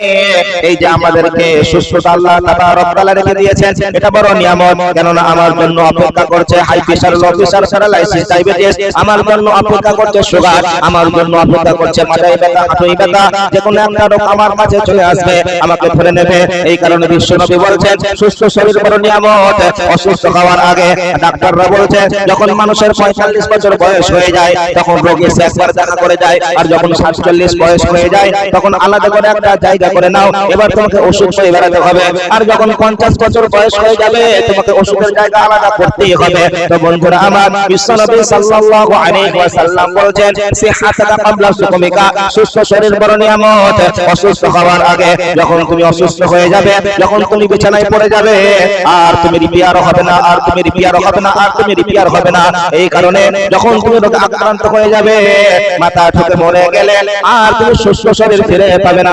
এই যে আমাদেরকে আল্লাহ রেখে দিয়েছেন, এটা বড় নিয়ামত। কেননা আমার জন্য অপেক্ষা করছে হাই লো ডায়াবেটিস আমার জন্য অপেক্ষা করছে সুগার আমার জন্য অপেক্ষা করছে মাথায় ব্যথা হাঁটুই ব্যথা। যে কোনো একটা রোগ আমার কাছে চলে আসবে, আমাকে ধরে নেবে। এই কারণে বিশ্বনবী বলছেন, সুস্থ শরীর বড় নিয়ামত। অসুস্থ হওয়ার আগে ডাক্তাররা বলছে যখন মানুষের পঁয়তাল্লিশ বছর বয়স হয়ে যায়, তখন রোগী একবার দেখা করে যায়। আর যখন সাতচল্লিশ বয়স হয়ে যায়, তখন আলাদা করে একটা জায়গা করে নাও এবার তোমাকে ওষুধ খেয়ে বেড়াতে হবে। আর যখন পঞ্চাশ বছর বয়স হয়ে যাবে তোমাকে ওষুধের জায়গা আলাদা করতেই হবে। তো বন্ধুরা আমার বিশ্বনবী সাল্লাল্লাহু আলাইহি ওয়াসাল্লাম বলেছেন সিহাতাকা ক্বাবলা সুকুমিকা সুস্থ শরীর বড় নিয়ামত অসুস্থ হওয়ার আগে যখন তুমি অসুস্থ হয়ে যাবে যখন তুমি বিছানায় পড়ে যাবে আর তুমি রিপেয়ার হবে না আর তুমি রিপেয়ার হবে না আর তুমি রিপেয়ার হবে না এই কারণে যখন তুমি রোগে আক্রান্ত হয়ে যাবে মাথা ঠুকে মরে গেলে আর তুমি সুস্থ শরীর ফিরে পাবে না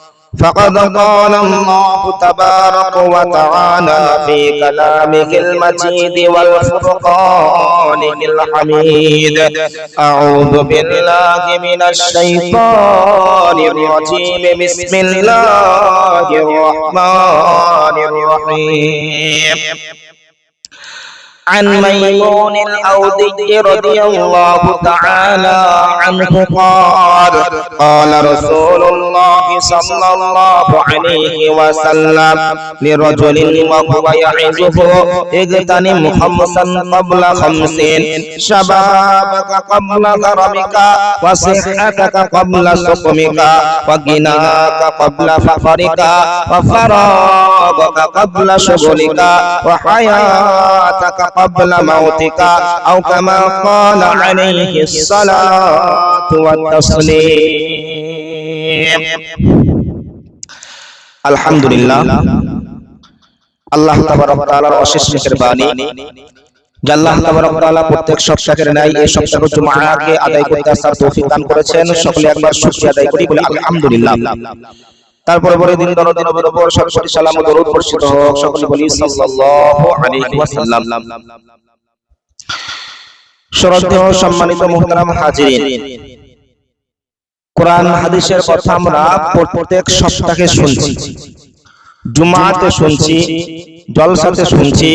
فقد قال الله تبارك وتعالى في كلامه المجيد والفرقانه الحميد أعوذ بالله من الشيطان الرجيم بسم الله الرحمن الرحيم عن ميمون الأودي رضي الله تعالى عنه قال قال رسول الله صلى الله عليه وسلم لرجل وهو يعظه اغتنم خمسا قبل خمس شبابك قبل غربك وصحتك قبل سقمك وغناك قبل فقرك وفراغك قبل شغلك وحياتك قبل موتك أو كما قال عليه الصلاة والتسليم الحمد لله আল্লাহ তাবারক তাআলার অশেষ মেহেরবানি যে আল্লাহ তাবারক তাআলা প্রত্যেক সপ্তাহের ন্যায় এই সপ্তাহ জুমআকে আদায় করতে আসার তৌফিক দান করেছেন সকলে একবার শুকরিয়া আদায় করি বলে আলহামদুলিল্লাহ তারপরে পরে দিন দরদ নবীর উপর সরস্বতী সালাম ও দরুদ বর্ষিত হোক, সকলে বলি সাল্লাল্লাহু আলাইহি ওয়াসাল্লাম। শ্রদ্ধেয় সম্মানিত মুহতারাম হাজিরিন, কোরআন হাদিসের কথা আমরা প্রত্যেক সপ্তাহে শুনছি, জুমাতে শুনছি, জলসাতে শুনছি,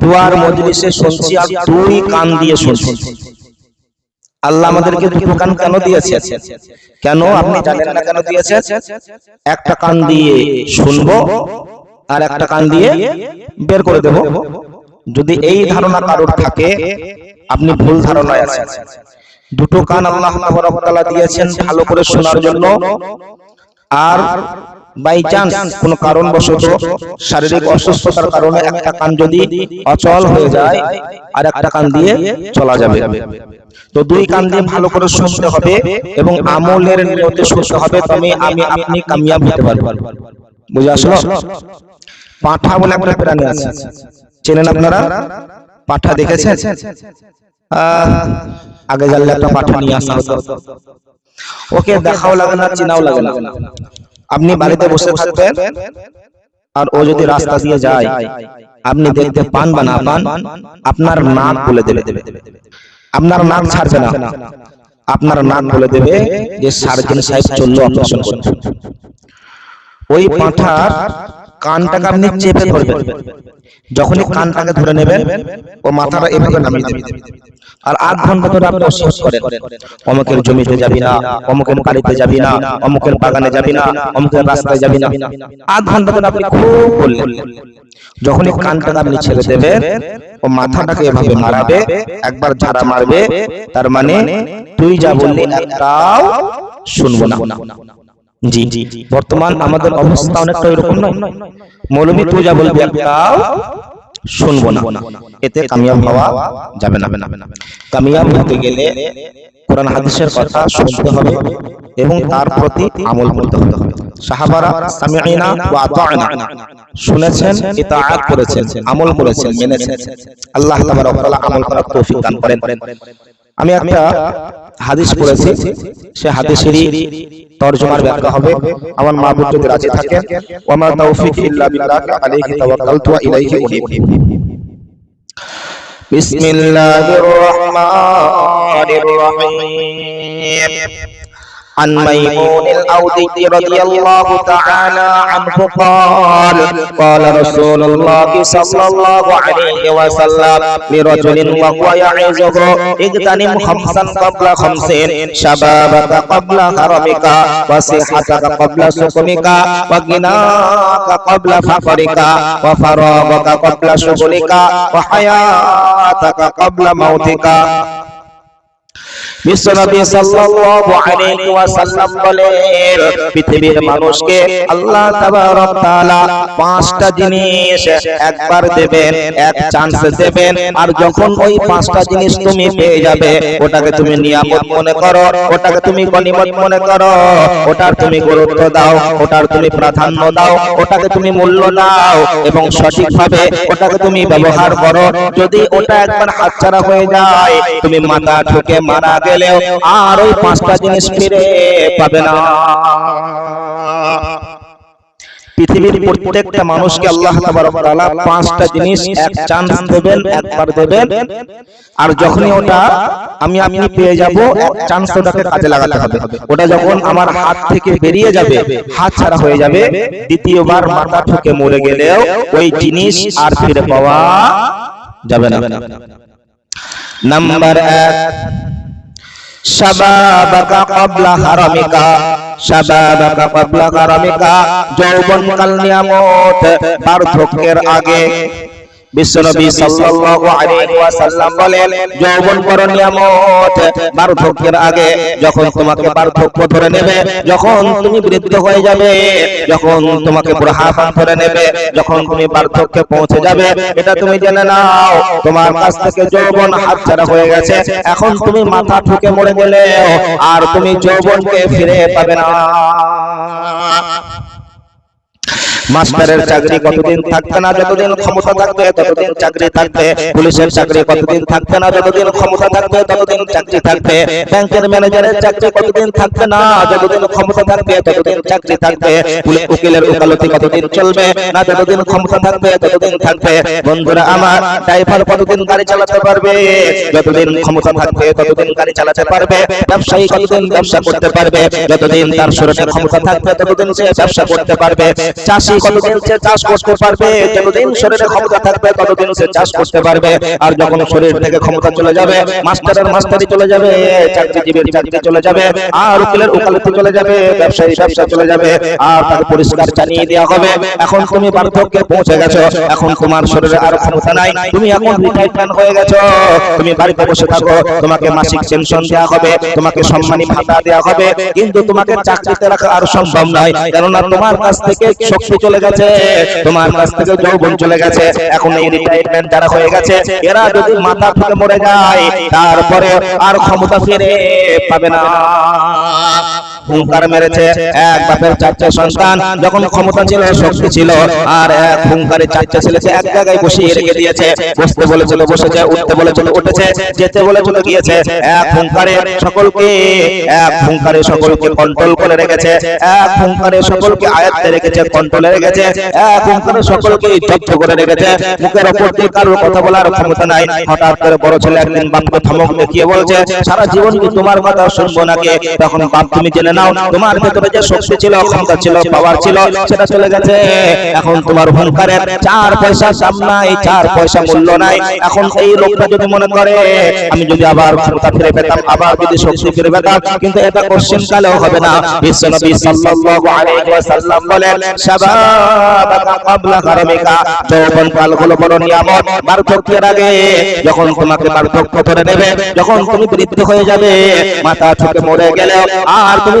দুয়ার মজলিসে শুনছি আর দুই কান দিয়ে শুনছি। আল্লাহ আমাদেরকে দুটো কান কেন দিয়েছে কেন আপনি জানেন না কেন দিয়েছে একটা কান দিয়ে শুনব আর একটা কান দিয়ে বের করে দেব। যদি এই ধারণা কারোর থাকে, আপনি ভুল ধারণায় আছেন। দুটো কান আল্লাহ দিয়েছেন ভালো করে শোনার জন্য। আর বাই চান্স কোন কারণবশত শারীরিক অসুস্থতার কারণে একটা কান যদি অচল হয়ে যায় আর একটা কান দিয়ে চলা যাবে। তো দুই কান দিয়ে ভালো করে শুনতে হবে এবং আমলের নিয়তে শুনতে হবে তবে আমি আপনি কামিয়াব হতে পারব। বুঝে আসলো? পাঠা বলে একটা প্রাণী আছে। চেনেন আপনারা? পাঠা দেখেছেন? আগে জানলে একটা পাঠা নিয়ে আসা হতো। ওকে দেখাও লাগে না চিনাও লাগে না। আপনি বাড়িতে বসে থাকবেন আর ও যদি রাস্তা দিয়ে যায় আপনি দেখতে পান বা না পান আপনার নাক বলে দেবে। আপনার নাক ছাড়বে না। আপনার নাক বলে দেবে যে সার্জন সাহেব চলল অপারেশন করতে ওই পাঁঠার কানটাকে আপনি চেপে ধরবেন। যখনই কানটাকে ধরে নেবেন ও মাথাটা এভাবে নামিয়ে দেবে। আর আধ ঘণ্টা ধরে আপনি অসিয়ত করেন। অমুকের জমিতে যাবি না অমুকের বাড়িতে যাবি না অমুকের বাগানে যাবি না অমুকের রাস্তায় যাবি না। আধ ঘণ্টা ধরে আপনি খুব বললেন। যখনই কানটা আপনি ছেড়ে দেবেন ও মাথাটাকে এভাবে মারাবে একবার ঝাড়া মারবে তার মানে তুই যা বললি একটাও শুনব না। জি জি বর্তমান আমাদের অবস্থা অনেকটা এরকম নয়। মৌলবী তুই যা বলবি একটাও শুনব না। এতে কামিয়াব হওয়া যাবে না। কামিয়াব হতে গেলে কোরআন হাদিসের কথা শুনতে হবে এবং তার প্রতি আমল করতে হবে। সাহাবারা সামিঈনা ওয়া আতা'না শুনেছেন ইতাআত করেছেন আমল করেছেন মেনেছেন। আল্লাহ তাবারক ওয়া তাআলা আমল করার তৌফিক দান করেন। আমি একটা হাদিস পড়েছি। সে হাদিসেরই তরজমার ব্যাখ্যা হবে, আমার মা মাহবুব যদি রাজি থাকে ওয়া মা তাওফিক ইল্লা বিল্লাহ আলাইহি তাওয়াক্কালতু ওয়া ইলাইহি উনীব। বিসমিল্লাহির রহমানির রহিম। عن ميمون الأودي رضي الله تعالى عنه قال قال رسول الله صلى الله عليه وسلم لرجل وهو يعظه اغتنم خمسا قبل خمسين شبابك قبل هرمك وصحتك قبل سقمك وغناك قبل فقرك وفراغك قبل شغلك وحياتك قبل موتك বিশ্বনবী পৃথিবীর মানুষকে পাঁচটা জিনিস একবার দেবেন, এক আর যখন ওই পাঁচটা জিনিস তুমি পেয়ে যাবে, ওটাকে তুমি নিয়ামত মনে করো, ওটাকে তুমি মনে করো, ওটার তুমি গুরুত্ব দাও, ওটার তুমি প্রাধান্য দাও, ওটাকে তুমি মূল্য দাও এবং সঠিকভাবে ওটাকে তুমি ব্যবহার করো। যদি ওটা একবার হাতছাড়া হয়ে যায়, তুমি মাথা মারা গেলেও আর ওই পাঁচটা জিনিস ফিরে পাবে না। পৃথিবীর প্রত্যেকটা মানুষকে আল্লাহ তাআলা পাঁচটা জিনিস এক চান্স দেবেন একবার দেবেন। আর যখনই ওটা আমি আপনি পেয়ে যাব এক চান্স ওটাকে কাজে লাগাতে হবে। ওটা যখন আমার হাত থেকে বেরিয়ে যাবে হাত ছাড়া হয়ে যাবে দ্বিতীয়বার মাথা ঠুকে মরে গেলেও ওই জিনিস আর ফিরে পাওয়া যাবে না। নাম্বার এক শাবাবাকা ক্বাবলা হারামিকা শাবাবাকা ক্বাবলা হারামিকা যৌবনকাল নিয়ামত বার্ধক্যের আগে বিশ্বনবী সাল্লাল্লাহু আলাইহি ওয়াসাল্লাম বলেন, যৌবন নিয়ামত। বার্ধক্যের আগে যখন তোমাকে বার্ধক্য ধরে নেবে, যখন তুমি বৃদ্ধ হয়ে যাবে, যখন তোমাকে বুড়হাপন ধরে নেবে, যখন তুমি বার্ধক্যে পৌঁছে যাবে, এটা তুমি জেনে নাও, তোমার কাছ থেকে যৌবন হাতছাড়া হয়ে গেছে। এখন তুমি মাথা ঠুকে মরে গেলে আর তুমি যৌবনকে ফিরে পাবে না। মাস্টারের চাকরি কতদিন থাকবে না যতদিন ক্ষমতা থাকবে, ততদিন চাকরি থাকবে। পুলিশের চাকরি কতদিন থাকবে না যতদিন ক্ষমতা থাকবে, ততদিন চাকরি থাকবে। ব্যাংকের ম্যানেজারের চাকরি কতদিন থাকবে না যতদিন ক্ষমতা থাকবে, ততদিন চাকরি থাকবে। উকিলের উকালতি কতদিন চলবে না যতদিন ক্ষমতা থাকবে, ততদিন থাকবে। বন্ধুরা, আমার ড্রাইভার কতদিন গাড়ি চালাতে পারবে? যতদিন ক্ষমতা থাকবে, ততদিন গাড়ি চালাতে পারবে। ব্যবসায়ী কতদিন ব্যবসা করতে পারবে? যতদিন তার শরীরে ক্ষমতা থাকবে, ততদিন সে ব্যবসা করতে পারবে। চাষি কতদিন সে চাষ করতে পারবে? যতদিন শরীরে ক্ষমতা থাকবে ততদিন সে চাষ করতে পারবে। আর যখন শরীর থেকে ক্ষমতা চলে যাবে মাস্টারের মাস্টারি চলে যাবে চাকরিজীবীর চাকরি চলে যাবে আর উকিলের উকালতি চলে যাবে ব্যবসায়ী ব্যবসা চলে যাবে আর তাকে পরিষ্কার জানিয়ে দেওয়া হবে এখন তুমি বার্ধক্যে পৌঁছে গেছো এখন তোমার শরীরে আর ক্ষমতা নাই তুমি এখন রিটায়ারমেন্ট হয়ে গেছো তুমি বাড়িতে বসে থাকো তোমাকে মাসিক পেনশন দেওয়া হবে তোমাকে সম্মানী ভাতা দেওয়া হবে কিন্তু তোমাকে চাকরিতে রাখা আর সম্ভব নয় কেননা তোমার কাছ থেকে শক্তি চলে গেছে। তোমার কাছ থেকে যৌবন চলে গেছে। এখন এই রিটায়ারমেন্ট যারা হয়ে গেছে, এরা যদি মাথা থেকে মরে যায় তারপরে আর ক্ষমতা ফিরে পাবে না। হুঙ্কার মেরেছে এক বাপের চারটে সন্তান। যখন ক্ষমতা ছিল, শক্তি ছিল, আর এক হুঙ্কারে চারটে ছেলেকে এক জায়গায় বসিয়ে রেখে দিয়েছে। বসতে বলেছিল, বসেছে, উঠতে বলেছিল, উঠেছে, যেতে বলেছিল, গিয়েছে। এক হুঙ্কারে সকলকে, এক হুঙ্কারে সকলকে কন্ট্রোল করে রেখেছে। এক হুঙ্কারে সকলকে আয়ত্তে রেখেছে কন্ট্রোলে রেখেছে। এক হুঙ্কারে সকলকে জব্দ করে রেখেছে। মুখের ওপর দিয়ে কারোর কথা বলার ক্ষমতা নাই। হঠাৎ করে বড় ছেলে একদিন বাপকে ধমক দেখিয়ে বলছে, সারা জীবন কি তোমার কথা শুনব নাকি? তখন বাপ, তুমি জেনে নাও, তোমার ভেতরে যে শক্তি ছিল, ক্ষমতা ছিল পাওয়ার ছিল, সেটা চলে গেছে। এখন তোমার হুঙ্কারের চার পয়সা দাম নাই, চার পয়সা মূল্য নাই। এখন এই লোকটা যদি মনে করে, আমি যদি আবার ক্ষমতা ফিরে পেতাম, আবার যদি শক্তি ফিরে পেতাম, কিন্তু এটা কোশ্চেন কালেও হবে না। বিশ্বনবী সাল্লাল্লাহু আলাইহি ওয়াসাল্লাম বলেন শাবাবাকা ক্বাবলা হারামিকা। যৌবন কালগুলো বড় নিয়ামত। বার্ধক্যের আগে যখন তোমাকে বার্ধক্য ধরে নেবে, যখন তুমি বৃদ্ধ হয়ে যাবে, মাথা থেকে মরে গেলে আর তুমি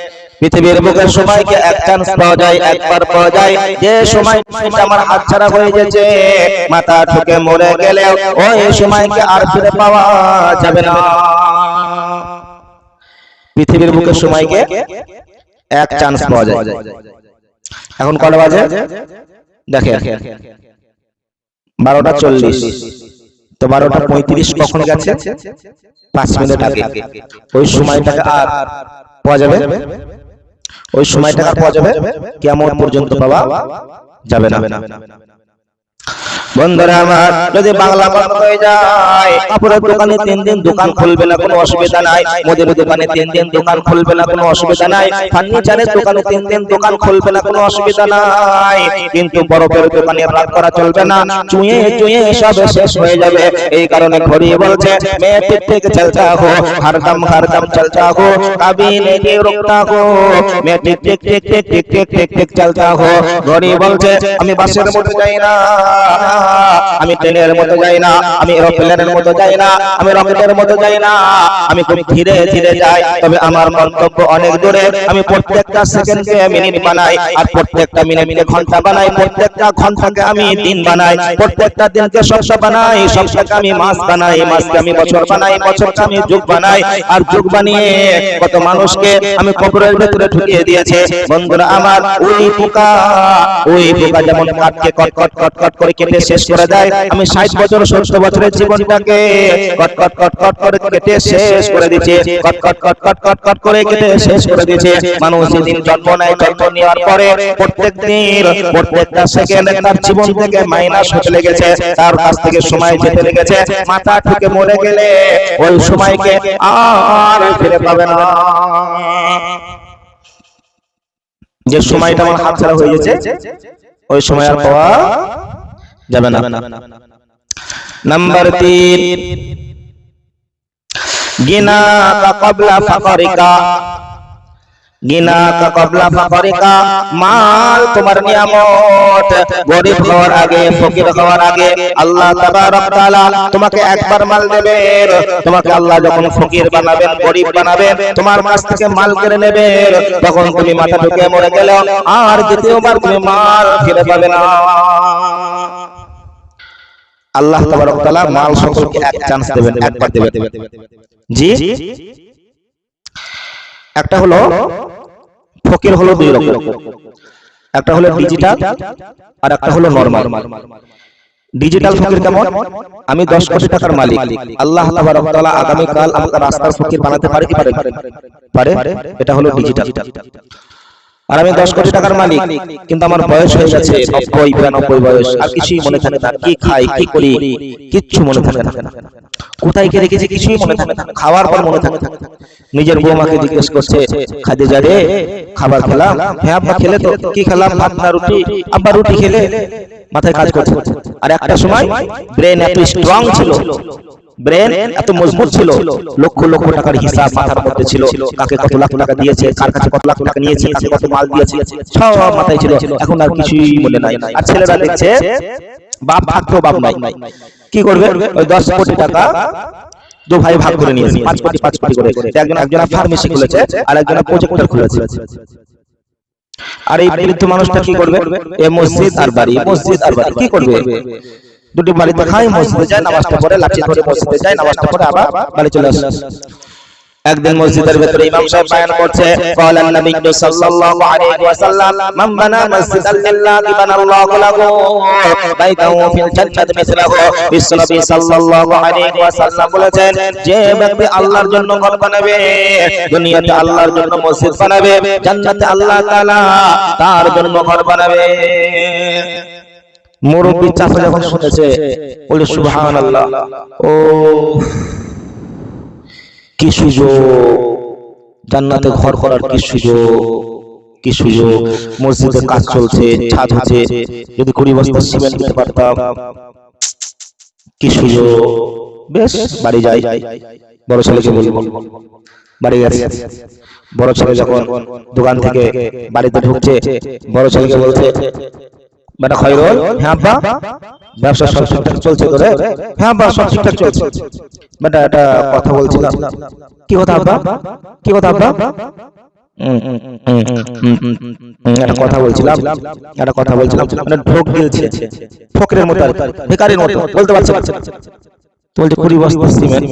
পৃথিবীর বুকে সময়কে এক চান্স পাওয়া যায় একবার পাওয়া যায়। যে সময় আমার হাতছাড়া হয়ে গেছে মাথা ঠুকে মরে গেলে ওই সময়কে আর ফিরে পাওয়া যাবে না। পৃথিবীর বুকে সময়কে এক চান্স পাওয়া যায়। এখন কটা বাজে? দেখে বারোটা চল্লিশ। তো বারোটা পঁয়ত্রিশ কখন গেছে? পাঁচ মিনিট আগে। ওই সময়টাকে আর পাওয়া যাবে? ওই সময় টাকা পাওয়া যাবে। কেমন পর্যন্ত পাওয়া যাবে না। বন্ধুরা আমার, যদি বাংলা বন্ধ হয়ে যায়, কাপড়ের দোকানে তিন দিন দোকান খুলবে না, কোনো অসুবিধা নাই। মুদির দোকানে তিন দিন দোকান খুলবে না, কোনো অসুবিধা নাই। ফার্নিচারের দোকানে তিন দিন দোকান খুলবে না, কোনো অসুবিধা নাই। কিন্তু বরফের দোকানে রাত করা চলবে না। চুয়ে চুয়ে সব শেষ হয়ে যাবে। এই কারণে ঘড়ি বলছে, মেয়ে টিক টিক চলতা হো। হরদম হরদম চলতা হো। কবি নেই রুকতা হো। মেয়ে tick tick tick tick tick tick tick tick চলতা হো। ঘড়ি বলছে, আমি বাসের মধ্যে যাই না। আমি ট্রেনের মতো যাই না, আমি এরোপ্লেনের মতো যাই না, আমি রকেটের মতো যাই না। আমি খুব ধীরে ধীরে যাই, তবে আমার মন্তব্য অনেক দূরে। আমি প্রত্যেকটা সেকেন্ডকে মিনিট বানাই, আর প্রত্যেকটা মিনিটকে ঘণ্টা বানাই। প্রত্যেকটা ঘন্টাকে আমি দিন বানাই, প্রত্যেকটা দিনকে সপ্তাহ বানাই, সপ্তাহকে আমি মাস বানাই, মাসকে আমি বছর বানাই, বছরকে আমি যুগ বানাই, আর যুগ বানিয়ে কত মানুষকে আমি কবরের ভেতরে ঢুকিয়ে দিয়েছে। বন্ধুরা আমার, ওই পোকা ওই পোকা যেমন কাটকে কট কট কট কট করে কেটে শেষ করে দেয়। আমি ষাট বছর, সত্তর বছরের জীবনটাকে কট কট কট কট করে কেটে শেষ করে দিচ্ছে কট কট কট কট কট কট করে কেটে শেষ করে দিচ্ছে মানুষ যেদিন জন্ম নেয়, জন্ম নেওয়ার পরে প্রত্যেক দিন, প্রত্যেকটা তার জীবন থেকে মাইনাস হতে লেগেছে। তার কাছ থেকে সময় যেতে লেগেছে। মাথা ঠুকে মরে গেলে ওই সময়কে আর ফিরে পাবে না। যে সময়টা আমার হাত ছাড়া হয়ে গেছে, ওই সময় আর পাওয়া যাবে না। নাম্বার তিন। গিনা কা কবলা ফাকরিকা গিনা কা কবলা ফাকরিকা মাল তোমার নিয়ামত। গরিব হওয়ার আগে ফকির হওয়ার আগে আল্লাহ তাবারক তাআলা তোমাকে একবার মাল দেবেন। তোমাকে আল্লাহ যখন ফকির বানাবেন গরিব বানাবেন তোমার কাছ থেকে মাল কেড়ে নেবেন। তখন তুমি মাথা ঢুকে মরে গেলে আর দ্বিতীয়বার তুমি মাল ফিরে পাবে না। আল্লাহ তাআলা মাল সকলকে এক চান্স দেবেন একবার দেবেন জি? একটা হলো ফকির হলো দুই রকম। একটা হলো ডিজিটাল আর একটা হলো নরমাল ডিজিটাল ফকির কেমন? আমি 10 কোটি টাকার মালিক। আল্লাহ তাবারক তাআলা আগামী কাল আমাকে রাস্তার ফকির বানাতে পারে কি পারে পারে এটা হলো ডিজিটাল আর আমি দশ কোটি টাকার মালিক, কিন্তু আমার বয়স হয়ে গেছে, নব্বই, বিরানব্বই বয়স, আর কিছুই মনে থাকে না, কি খাই, কি করি, কিচ্ছু মনে থাকে না। কোথায় কে রেখেছি কিছুই মনে থাকে না, খাওয়ার পর মনে থাকে নিজের বৌমাকে জিজ্ঞেস করছে খাদে যা রে, খাবার খেলাম? হ্যাঁ আব্বা খেলে তো, কি খেলাম? ভাত না রুটি? আব্বা রুটি খেলে। মাথায় কাজ করছে। আর একটা সময় ব্রেন এত স্ট্রং ছিল ব্রেন এত মজবুত ছিল লক্ষ লক্ষ টাকার হিসাব মাথার মধ্যে ছিল কাকে কত লাখ টাকা দিয়েছে কার কাছে কত লাখ টাকা নিয়েছে কাকে কত মাল দিয়েছে সব মাথায় ছিল। এখন আর কিছুই মনে নাই। আর ছেলেরা দেখছে বাপ বাপ নাই। কি করবে? ওই দশ কোটি টাকা দু ভাই ভাগ করে নিয়েছে পাঁচ কোটি পাঁচ কোটি করে। একজন একজন ফার্মেসি খুলেছে আর একজন প্রজেক্টর খুলেছে। আর এই বৃদ্ধ মানুষটা কি করবে? এ মসজিদ আর বাড়ি মসজিদ আর বাড়ি। কি করবে? দুটি বাড়িতে খাই মসজিদে যায় নামাজটা পড়ে লাঠি ধরে মসজিদে যায় নামাজটা পড়ে আবার বাড়ি চলে আসে একদিন মসজিদের ভেতরে ইমাম সাহেব বয়ান করছে ক্বালান নবী সাল্লাল্লাহু আলাইহি ওয়াসাল্লাম মান বানা মসজিদান লিল্লাহি বানাল্লাহু লাহু বাইতাহু ফিল জান্নাতি মিসলাহু বিশ্বনবী সাল্লাল্লাহু আলাইহি ওয়াসাল্লাম বলেছেন যে ব্যক্তি আল্লাহর জন্য ঘর বানাবে দুনিয়াতে আল্লাহর জন্য মসজিদ বানাবে জান্নাতে আল্লাহ তাআলা তার জন্য ঘর বানাবে মুরব্বি চাচা যখন শুনেছে বলে সুবহানাল্লাহ। ও কি সুযোগ। জান্নাতে ঘর করার কি সুযোগ। কি সুযোগ। মসজিদের কাজ চলছে ছাদ হচ্ছে। যদি কুড়ি বস্তা সিমেন্ট দিতে পারতাম। কি সুযোগ। বেশ বাড়ি যাই। বড় ছেলেকে বলব বাড়ি গেছে। বড় ছেলে যখন দোকান থেকে বাড়িতে ঢুকছে বড় ছেলেকে বলছে বেটা খয়রুল হ্যাঁ বা ব্যবসা সব ঠিকঠাক চলছে তোরে হ্যাঁ বা সব ঠিকঠাক চলছে। বেটা একটা কথা বলছিলাম। কি কথা আব্বা কি কথা আব্বা একটা কথা বলছিলাম। একটা কথা বলছিলাম। মানে ঢোক গিলছে। ফকরের মতো আর মতো। বলতে পারছে না। বলছে কুড়ি সিমেন্ট।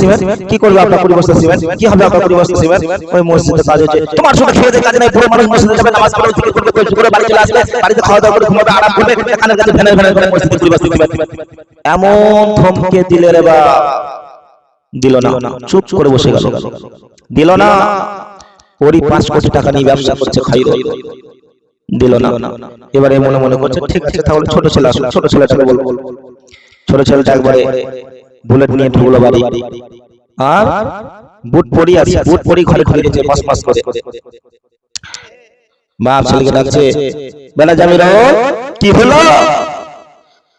সিমেন্ট? কি করবে আপনার কুড়ি সিমেন্ট? কি হবে সিমেন্ট? ওই মসজিদে কাজ হচ্ছে। তোমার দিয়ে কাজ নাই পুরো মানুষ মসজিদে যাবে, নামাজ পড়বে করবে করে বাড়ি চলে আসবে, বাড়িতে খাওয়া দাওয়া করে ঘুমাবে, আরাম করবে কাছে করে মসজিদে সিমেন্ট। এমন ধমকে দিলে রে বা দিল না। চুপ করে বসে গেল। দিল না। ওরই পাঁচ কোটি টাকা নিয়ে ব্যবসা করছে খাইরো দিল না। এবারে মনে মনে করছে, ঠিক আছে তাহলে ছোট ছেলে আসুক, ছোট ছেলেটাকে বলব। ছোট ছেলেটা একবারে বুলেট নিয়ে ঢুকলো বাড়ি। আর বুট পরি আছে, বুট পরি ঘরে ঘরে গেছে মাস মাস করে বাপ ছেলেকে ডাকছে, বেলা জামির কি হলো?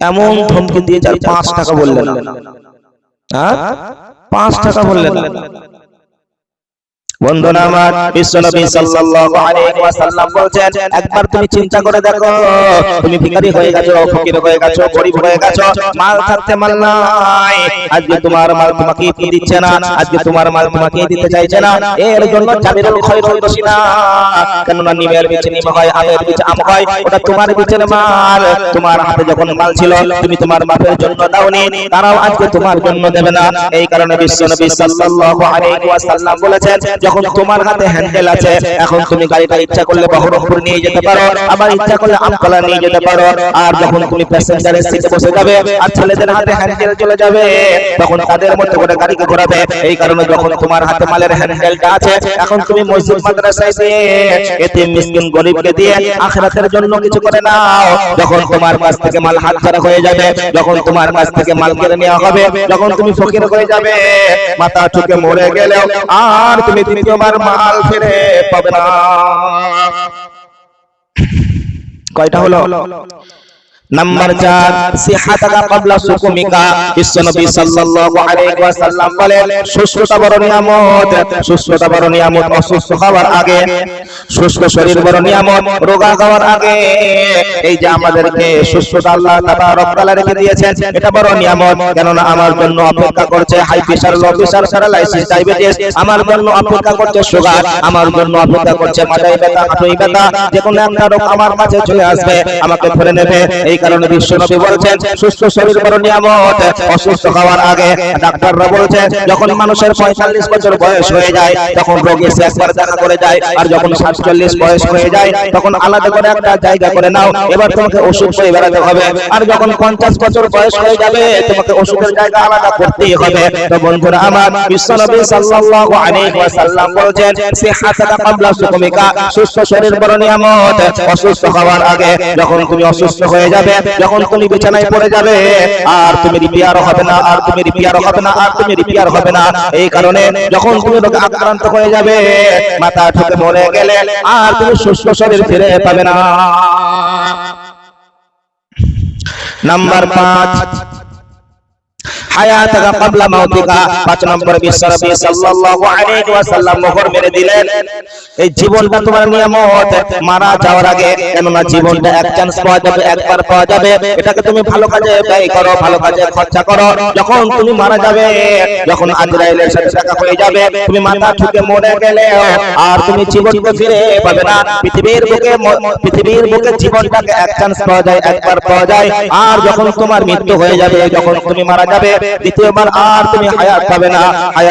এমন ধমকি দিয়ে যার পাঁচ টাকা বললেন না। পাঁচ টাকা বললেন না। বন্ধুরা আমার, বিশ্বনবী সাল্লাল্লাহু আলাইহি ওয়াসাল্লাম বলেন একবার তুমি চিন্তা করে দেখো, তুমি ভিখারি হয়ে গেছো, ফকির হয়ে গেছো, গরিব হয়ে গেছো, মাল থাকতে মাল নাই। আজকে তোমার মাল তোমাকে দিয়ে না, আজকে তোমার মাল তোমাকে দিতে চাইছে না। এর জন্য জামিরুল খয়রুল দোষী না। কেননা নিমের বিচে নিম হয়, আমের বিচে আম হয়, ওটা তোমার বিচের মাল। তোমার হাতে যখন মাল ছিল, তুমি তোমার বাপের জন্য দাওনি, তারাও আজকে তোমার জন্য দেবে না। এই কারণে বিশ্বনবী সাল্লাল্লাহু আলাইহি ওয়াসাল্লাম বলেছেন যখন তোমার হাতে হ্যান্ডেল আছে এখন তুমি গাড়িটা ইচ্ছা করলে বহরমপুর নিয়ে যেতে পারো আবার ইচ্ছা করলে আমতলা নিয়ে যেতে পারো আর যখন তুমি প্যাসেঞ্জারের সিটে বসে যাবে আর ছেলেদের হাতে হ্যান্ডেল চলে যাবে তখন তাদের মতো করে গাড়িকে ঘোরাবে। এই কারণে যখন তোমার হাতে মালের হ্যান্ডেলটা আছে এখন তুমি মসজিদ মাদ্রাসায় দিয়ে এতে মিসকিন গরিবকে দিয়ে আখিরাতের জন্য কিছু করে নাও। যখন তোমার কাছ থেকে মাল হাতছাড়া হয়ে যাবে যখন তোমার কাছ থেকে মাল কেড়ে নেওয়া হবে যখন তুমি ফকির হয়ে যাবে মাথা ঠুকে মরে গেলেও আর তুমি দ্বিতীয়বার মাল ফিরে পাবে না। কয়টা হলো। নাম্বার 4 সিহাতাকা ক্বাবলা সুকুমিকা। বিশ্বনবী সাল্লাল্লাহু আলাইহি ওয়াসাল্লাম বলেন, সুস্থতা বড় নিয়ামত। সুস্থতা বড় নিয়ামত অসুস্থ হওয়ার আগে, সুস্থ শরীর বড় নিয়ামত রোগা হওয়ার আগে। এই যে আমাদেরকে সুস্থতা আল্লাহ তাবারক তাআলা রেখে দিয়েছেন, এটা বড় নিয়ামত। কেননা আমার জন্য অপেক্ষা করছে high pressure low pressure paralysis diabetes আমার জন্য অপেক্ষা করছে সুগার আমার জন্য অপেক্ষা করছে মাথায় ব্যথা হাঁটুই ব্যথা। যে কোনো একটা রোগ আমার কাছে চলে আসবে, আমাকে ধরে নেবে। এই কারণে বিশ্বনবী বলেছেন, সুস্থ শরীর বড় নিয়ামত, অসুস্থ হওয়ার আগে ডাক্তাররা বলছেন, যখন মানুষের পঁয়তাল্লিশ বছর বয়স হয়ে যায়, তখন রোগ এসে একবার দেখা করে যায়, আর যখন সাতচল্লিশ বয়স হয়ে যায়, তখন আলাদা করে একটা জায়গা করে নাও, এবার তোমাকে ওষুধ করে বেড়াতে হবে। আর যখন পঞ্চাশ বছর বয়স হয়ে যাবে, তোমাকে ওষুধের জায়গা আলাদা করতেই হবে। তো বন্ধুরা, আমার বিশ্বনবী সাল্লাল্লাহু আলাইহি ওয়াসাল্লাম বলেছেন সিহাতাকা ক্বাবলা সুকুমিকা, সুস্থ শরীর বড় নিয়ামত, অসুস্থ হওয়ার আগে যখন তুমি অসুস্থ হয়ে যাবে যখন তুমি বিছানায় পড়ে যাবে, আর তুমি রিপেয়ার হবে না, আর তুমি রিপেয়ার হবে না, আর তুমি রিপেয়ার হবে না, এই কারণে যখন তুমি রোগে আক্রান্ত হয়ে যাবে, মাথা ঠুকে মরে গেলে আর তুমি সুস্থ শরীর ফিরে পাবে না। নাম্বার পাঁচ হায়াতাকা ক্বাবলা মাউতিকা। পাঁচ নম্বর বিশ্বনবী সাল্লাল্লাহু আলাইহি ওয়াসাল্লাম মোহর মেরে দিলেন। এই জীবনটা তোমার নিয়ামত। মারা যাওয়ার আগে কেননা জীবনটা এক চান্স পাওয়া যাবে একবার পাওয়া যাবে। এটাকে তুমি ভালো কাজে ব্যয় করো ভালো কাজে খরচা করো। যখন তুমি মারা যাবে যখন আজরাইলের সাথে দেখা হয়ে যাবে তুমি মাথা ঠুকে মরে গেলে আর তুমি জীবনকে ফিরে পাবে না। পৃথিবীর বুকে পৃথিবীর বুকে জীবনটাকে এক চান্স পাওয়া যায় একবার পাওয়া যায়। আর যখন তোমার মৃত্যু হয়ে যাবে যখন তুমি মারা যাবে দ্বিতীয়বার আর তুমি হায়াত পাবে না। হায়াত